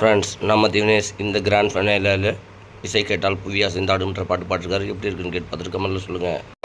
Friends நம்ம தினேஷ் இந்த grand ஃபைனலில் இசை கேட்டால் புவியா சிந்தாடுன்ற பாட்டு பாட்டுருக்காரு எப்படி இருக்குன்னு கேட்டு பார்த்துருக்கமல்ல சொல்லுங்கள்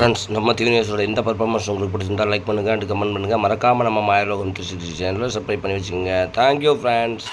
ஃப்ரெண்ட்ஸ் நம்ம டிவி நியூஸோட இந்த பர்ஃபார்மன்ஸ் உங்களுக்கு பிடிச்சிருந்தால் லைக் பண்ணுங்கள் அண்ட் கமெண்ட் பண்ணுங்கள் மறக்காமல் நம்ம மாயலோகம் த்ரீ சிக்ஸ்டி சேனலில் சப்ஸ்கிரைப் பண்ணி வச்சுக்கோங்க. Thank you friends